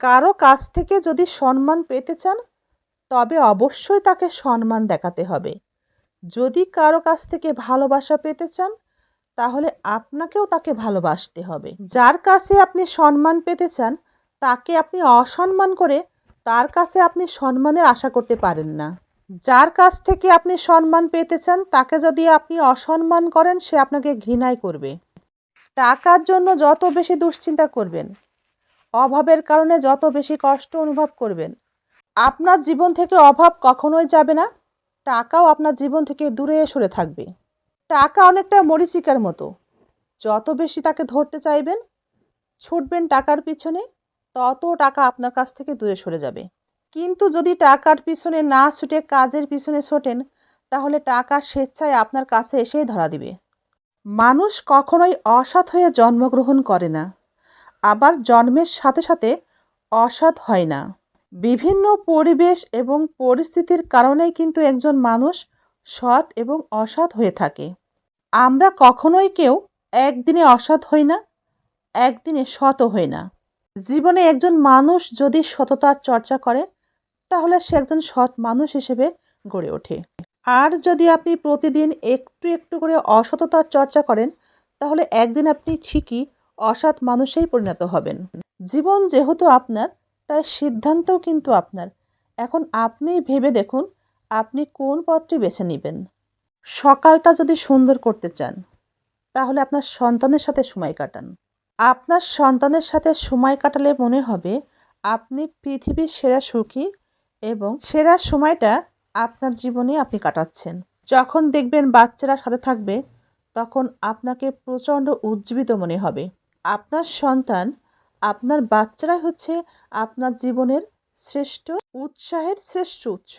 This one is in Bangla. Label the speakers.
Speaker 1: কারও কাছ থেকে যদি সম্মান পেতে চান, তবে অবশ্যই তাকে সম্মান দেখাতে হবে। যদি কারও কাছ থেকে ভালোবাসা পেতে চান, তাহলে আপনাকেও তাকে ভালোবাসতে হবে। যার কাছে আপনি সম্মান পেতে চান, তাকে আপনি অসম্মান করে তার কাছে আপনি সম্মানের আশা করতে পারেন না। যার কাছ থেকে আপনি সম্মান পেতে চান, তাকে যদি আপনি অসম্মান করেন, সে আপনাকে ঘৃণাই করবে। টাকার জন্য যত বেশি দুশ্চিন্তা করবেন অভাবের কারণে যত বেশি কষ্ট অনুভব করবেন। আপনার জীবন থেকে অভাব কখনোই যাবে না। টাকাও আপনার জীবন থেকে দূরে সরে থাকবে। টাকা অনেকটা মরিচিকার মতো। যত বেশি তাকে ধরতে চাইবেন, ছুটবেন টাকার পিছনে, তত টাকা আপনার কাছ থেকে দূরে সরে যাবে। কিন্তু যদি টাকার পিছনে না ছুটে কাজের পিছনে ছোটেন, তাহলে টাকা স্বেচ্ছায় আপনার কাছে এসেই ধরা দিবে। মানুষ কখনোই অসৎ হয়ে জন্মগ্রহণ করে না। আবার জন্মের সাথে সাথে অসৎ হয় না। বিভিন্ন পরিবেশ এবং পরিস্থিতির কারণেই কিন্তু একজন মানুষ সৎ এবং অসৎ হয়ে থাকে। আমরা কখনোই কেউ একদিনে অসৎ হই না, একদিনে সৎও হই না। জীবনে একজন মানুষ যদি সততার চর্চা করে, তাহলে সে একজন সৎ মানুষ হিসেবে গড়ে ওঠে। আর যদি আপনি প্রতিদিন একটু একটু করে অসততার চর্চা করেন, তাহলে একদিন আপনি ঠিকই অসৎ মানুষেই পরিণত হবেন। জীবন যেহেতু আপনার, তাই সিদ্ধান্তও কিন্তু আপনার। এখন আপনিই ভেবে দেখুন, আপনি কোন পথটি বেছে নেবেন। সকালটা যদি সুন্দর করতে চান, তাহলে আপনার সন্তানের সাথে সময় কাটান। আপনার সন্তানের সাথে সময় কাটালে মনে হবে, আপনি পৃথিবীর সেরা সুখী এবং সেরা সময়টা আপনার জীবনে আপনি কাটাচ্ছেন। যখন দেখবেন বাচ্চারা সাথে থাকবে, তখন আপনাকে প্রচণ্ড উজ্জীবিত মনে হবে। আপনার সন্তান আপনার বাচ্চারাই হচ্ছে আপনার জীবনের শ্রেষ্ঠ উৎসাহের শ্রেষ্ঠ উৎস।